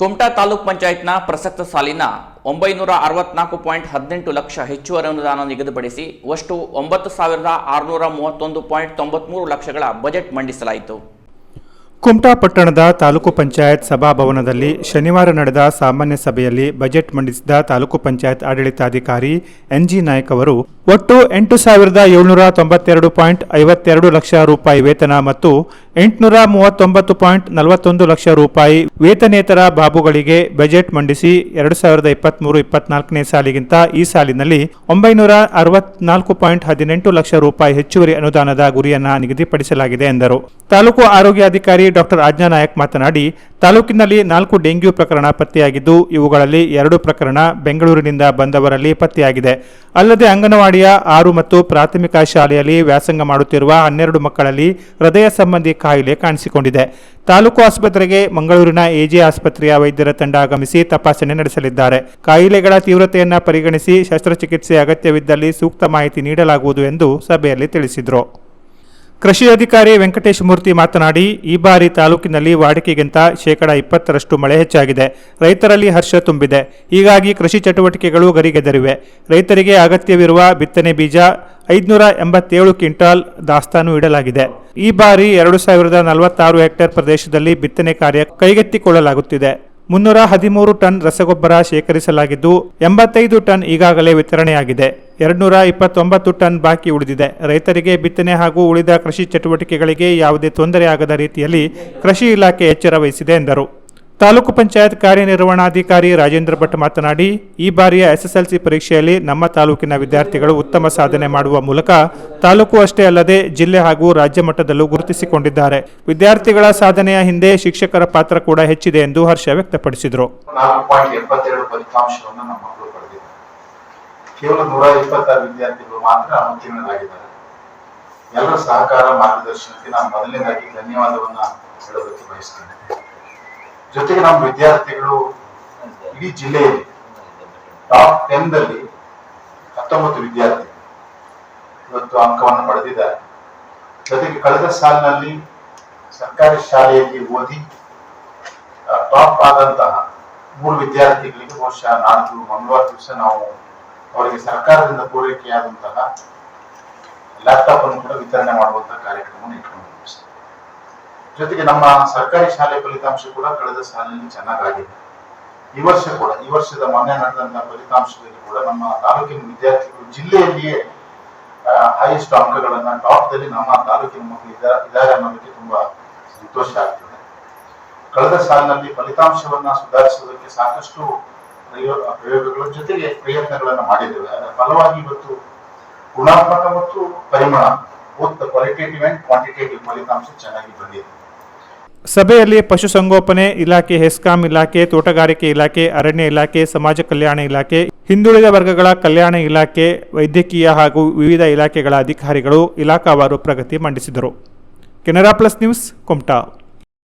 ಕುಮಟಾ ತಾಲೂಕ್ ಪಂಚಾಯತ್ನ ಪ್ರಸಕ್ತ ಸಾಲಿನ ಒಂಬೈನೂರ ಅರವತ್ನಾಲ್ಕು ಪಾಯಿಂಟ್ ಹದಿನೆಂಟು ಲಕ್ಷ ಹೆಚ್ಚುವರಿ ಅನುದಾನ ನಿಗದಿಪಡಿಸಿ ಒಷ್ಟು ಒಂಬತ್ತು ಸಾವಿರದ ಆರುನೂರ ಮೂವತ್ತೊಂದು ಪಾಯಿಂಟ್ ತೊಂಬತ್ಮೂರು ಲಕ್ಷಗಳ ಬಜೆಟ್ ಮಂಡಿಸಲಾಯಿತು. ಕುಮಟಾ ಪಟ್ಟಣದ ತಾಲೂಕು ಪಂಚಾಯತ್ ಸಭಾಭವನದಲ್ಲಿ ಶನಿವಾರ ನಡೆದ ಸಾಮಾನ್ಯ ಸಭೆಯಲ್ಲಿ ಬಜೆಟ್ ಮಂಡಿಸಿದ ತಾಲೂಕು ಪಂಚಾಯತ್ ಆಡಳಿತಾಧಿಕಾರಿ ಎನ್ಜಿ ನಾಯಕ್ ಅವರು, ಒಟ್ಟು ಎಂಟು ಸಾವಿರದ ಏಳ್ನೂರ ತೊಂಬತ್ತೆರಡು ಪಾಯಿಂಟ್ ಐವತ್ತೆರಡು ಲಕ್ಷ ರೂಪಾಯಿ ವೇತನ ಮತ್ತು ಎಂಟುನೂರ ಮೂವತ್ತೊಂಬತ್ತು ಪಾಯಿಂಟ್ ನಲವತ್ತೊಂದು ಲಕ್ಷ ರೂಪಾಯಿ ವೇತನೇತರ ಬಾಬುಗಳಿಗೆ ಬಜೆಟ್ ಮಂಡಿಸಿ ಎರಡು ಸಾವಿರದ ಇಪ್ಪತ್ಮೂರು ಇಪ್ಪತ್ನಾಲ್ಕನೇ ಸಾಲಿಗಿಂತ ಈ ಸಾಲಿನಲ್ಲಿ ಒಂಬೈನೂರ ಅರವತ್ನಾಲ್ಕು ಪಾಯಿಂಟ್ ಹದಿನೆಂಟು ಲಕ್ಷ ರೂಪಾಯಿ ಹೆಚ್ಚುವರಿ ಅನುದಾನದ ಗುರಿಯನ್ನು ನಿಗದಿಪಡಿಸಲಾಗಿದೆ ಎಂದರು. ತಾಲೂಕು ಆರೋಗ್ಯಾಧಿಕಾರಿ ಡಾಕ್ಟರ್ ಆಜ್ಞಾ ನಾಯಕ್ ಮಾತನಾಡಿ, ತಾಲೂಕಿನಲ್ಲಿ ನಾಲ್ಕು ಡೆಂಗ್ಯೂ ಪ್ರಕರಣ ಪತ್ತೆಯಾಗಿದ್ದು, ಇವುಗಳಲ್ಲಿ ಎರಡು ಪ್ರಕರಣ ಬೆಂಗಳೂರಿನಿಂದ ಬಂದವರಲ್ಲಿ ಪತ್ತೆಯಾಗಿದೆ. ಅಲ್ಲದೆ ಅಂಗನವಾಡಿಯ ಆರು ಮತ್ತು ಪ್ರಾಥಮಿಕ ಶಾಲೆಯಲ್ಲಿ ವ್ಯಾಸಂಗ ಮಾಡುತ್ತಿರುವ ಹನ್ನೆರಡು ಮಕ್ಕಳಲ್ಲಿ ಹೃದಯ ಸಂಬಂಧಿ ಕಾಯಿಲೆ ಕಾಣಿಸಿಕೊಂಡಿದೆ. ತಾಲೂಕು ಆಸ್ಪತ್ರೆಗೆ ಮಂಗಳೂರಿನ ಎಜೆ ಆಸ್ಪತ್ರೆಯ ವೈದ್ಯರ ತಂಡ ಆಗಮಿಸಿ ತಪಾಸಣೆ ನಡೆಸಲಿದ್ದಾರೆ. ಕಾಯಿಲೆಗಳ ತೀವ್ರತೆಯನ್ನ ಪರಿಗಣಿಸಿ ಶಸ್ತ್ರಚಿಕಿತ್ಸೆ ಅಗತ್ಯವಿದ್ದಲ್ಲಿ ಸೂಕ್ತ ಮಾಹಿತಿ ನೀಡಲಾಗುವುದು ಎಂದು ಸಭೆಯಲ್ಲಿ ತಿಳಿಸಿದರು. ಕೃಷಿ ಅಧಿಕಾರಿ ವೆಂಕಟೇಶ್ ಮೂರ್ತಿ ಮಾತನಾಡಿ, ಈ ಬಾರಿ ತಾಲೂಕಿನಲ್ಲಿ ವಾಡಿಕೆಗಿಂತ ಶೇಕಡ ಇಪ್ಪತ್ತರಷ್ಟು ಮಳೆ ಹೆಚ್ಚಾಗಿದೆ. ರೈತರಲ್ಲಿ ಹರ್ಷ ತುಂಬಿದೆ. ಹೀಗಾಗಿ ಕೃಷಿ ಚಟುವಟಿಕೆಗಳು ಗರಿಗೆದರಿವೆ. ರೈತರಿಗೆ ಅಗತ್ಯವಿರುವ ಬಿತ್ತನೆ ಬೀಜ ಐದುನೂರ ಎಂಬತ್ತೇಳು ಕ್ವಿಂಟಾಲ್ ದಾಸ್ತಾನು ಇಡಲಾಗಿದೆ. ಈ ಬಾರಿ ಎರಡು ಸಾವಿರದ ನಲವತ್ತಾರು ಹೆಕ್ಟೇರ್ ಪ್ರದೇಶದಲ್ಲಿ ಬಿತ್ತನೆ ಕಾರ್ಯ ಕೈಗೆತ್ತಿಕೊಳ್ಳಲಾಗುತ್ತಿದೆ. ಮುನ್ನೂರ ಹದಿಮೂರು ಟನ್ ರಸಗೊಬ್ಬರ ಶೇಖರಿಸಲಾಗಿದ್ದು, ಎಂಬತ್ತೈದು ಟನ್ ಈಗಾಗಲೇ ವಿತರಣೆಯಾಗಿದೆ. ಎರಡ್ನೂರ ಇಪ್ಪತ್ತೊಂಬತ್ತು ಟನ್ ಬಾಕಿ ಉಳಿದಿದೆ. ರೈತರಿಗೆ ಬಿತ್ತನೆ ಹಾಗೂ ಉಳಿದ ಕೃಷಿ ಚಟುವಟಿಕೆಗಳಿಗೆ ಯಾವುದೇ ತೊಂದರೆಯಾಗದ ರೀತಿಯಲ್ಲಿ ಕೃಷಿ ಇಲಾಖೆ ಎಚ್ಚರ ವಹಿಸಿದೆ ಎಂದರು. ತಾಲೂಕು ಪಂಚಾಯತ್ ಕಾರ್ಯನಿರ್ವಹಣಾಧಿಕಾರಿ ರಾಜೇಂದ್ರ ಭಟ್ ಮಾತನಾಡಿ, ಈ ಬಾರಿಯ ಎಸ್ಎಸ್ಎಲ್ಸಿ ಪರೀಕ್ಷೆಯಲ್ಲಿ ನಮ್ಮ ತಾಲೂಕಿನ ವಿದ್ಯಾರ್ಥಿಗಳು ಉತ್ತಮ ಸಾಧನೆ ಮಾಡುವ ಮೂಲಕ ತಾಲೂಕು ಅಷ್ಟೇ ಅಲ್ಲದೆ ಜಿಲ್ಲೆ ಹಾಗೂ ರಾಜ್ಯ ಮಟ್ಟದಲ್ಲೂ ಗುರುತಿಸಿಕೊಂಡಿದ್ದಾರೆ. ವಿದ್ಯಾರ್ಥಿಗಳ ಸಾಧನೆಯ ಹಿಂದೆ ಶಿಕ್ಷಕರ ಪಾತ್ರ ಕೂಡ ಹೆಚ್ಚಿದೆ ಎಂದು ಹರ್ಷ ವ್ಯಕ್ತಪಡಿಸಿದರು. ಎಲ್ಲರ ಸಹಕಾರ ಮಾರ್ಗದರ್ಶನಕ್ಕೆ ನಾನು ಮೊದಲನೇದಾಗಿ ಧನ್ಯವಾದವನ್ನು ಹೇಳೋದಕ್ಕೆ ಬಯಸ್ತೇನೆ. ಜೊತೆಗೆ ನಮ್ಮ ವಿದ್ಯಾರ್ಥಿಗಳು ಇಡೀ ಜಿಲ್ಲೆಯಲ್ಲಿ ಟಾಪ್ ಟೆನ್ ದಲ್ಲಿ ಹತ್ತೊಂಬತ್ತು ವಿದ್ಯಾರ್ಥಿಗಳು ಇವತ್ತು ಅಂಕವನ್ನು ಪಡೆದಿದ್ದಾರೆ ಜೊತೆಗೆ ಕಳೆದ ಸಾಲಿನಲ್ಲಿ ಸರ್ಕಾರಿ ಶಾಲೆಯಲ್ಲಿ ಓದಿ ಟಾಪ್ ಆದಂತಹ ಮೂರು ವಿದ್ಯಾರ್ಥಿಗಳಿಗೆ ಬಹುಶಃ ನಾಲ್ಕು ಮಂಗಳವಾರ ದಿವಸ ನಾವು ಅವರಿಗೆ ಸರ್ಕಾರದಿಂದ ಪೂರೈಕೆಯಾದಂತಹ ಲ್ಯಾಪ್ಟಾಪ್ ಅನ್ನು ಕೂಡ ವಿತರಣೆ ಮಾಡುವಂತಹ ಕಾರ್ಯಕ್ರಮವನ್ನು ಇಟ್ಕೊಂಡಿದ್ದೀವಿ. ಜೊತೆಗೆ ನಮ್ಮ ಸರ್ಕಾರಿ ಶಾಲೆ ಫಲಿತಾಂಶ ಕೂಡ ಕಳೆದ ಸಾಲಿನಲ್ಲಿ ಚೆನ್ನಾಗಾಗಿದೆ. ಈ ವರ್ಷ ಕೂಡ, ಈ ವರ್ಷದ ಮೊನ್ನೆ ನಡೆದಂತಹ ಫಲಿತಾಂಶದಲ್ಲಿ ಕೂಡ ನಮ್ಮ ತಾಲೂಕಿನ ವಿದ್ಯಾರ್ಥಿಗಳು ಜಿಲ್ಲೆಯಲ್ಲಿಯೇ ಹೈಯೆಸ್ಟ್ ಅಂಕಗಳನ್ನ ಟಾಪ್ ದಲ್ಲಿ ನಮ್ಮ ತಾಲೂಕಿನ ಮಕ್ಕಳು ಇದ್ದಾರೆ ಅನ್ನೋದಕ್ಕೆ ತುಂಬಾ ಸಂತೋಷ ಆಗ್ತದೆ. ಕಳೆದ ಸಾಲಿನಲ್ಲಿ ಫಲಿತಾಂಶವನ್ನ ಸುಧಾರಿಸುವುದಕ್ಕೆ ಸಾಕಷ್ಟು ಪ್ರಯೋ- ಪ್ರಯೋಗಗಳ ಜೊತೆಗೆ ಪ್ರಯತ್ನಗಳನ್ನು ಮಾಡಿದ್ದೇವೆ. ಅದರ ಫಲವಾಗಿ ಇವತ್ತು ಗುಣಾತ್ಮಕ ಮತ್ತು ಪರಿಮಾಣ ಕ್ವಾಲಿಟೇಟಿವ್ ಅಂಡ್ ಕ್ವಾಂಟಿಟೇಟಿವ್ ಫಲಿತಾಂಶ ಚೆನ್ನಾಗಿ ಬಂದಿದೆ. ಸಭೆಯಲ್ಲಿ ಪಶುಸಂಗೋಪನೆ ಇಲಾಖೆ, ಹೆಸ್ಕಾಂ ಇಲಾಖೆ, ತೋಟಗಾರಿಕೆ ಇಲಾಖೆ, ಅರಣ್ಯ ಇಲಾಖೆ, ಸಮಾಜ ಕಲ್ಯಾಣ ಇಲಾಖೆ, ಹಿಂದುಳಿದ ವರ್ಗಗಳ ಕಲ್ಯಾಣ ಇಲಾಖೆ, ವೈದ್ಯಕೀಯ ಹಾಗೂ ವಿವಿಧ ಇಲಾಖೆಗಳ ಅಧಿಕಾರಿಗಳು ಇಲಾಖಾವಾರು ಪ್ರಗತಿ ಮಂಡಿಸಿದರು. Canara plus news, Kumta.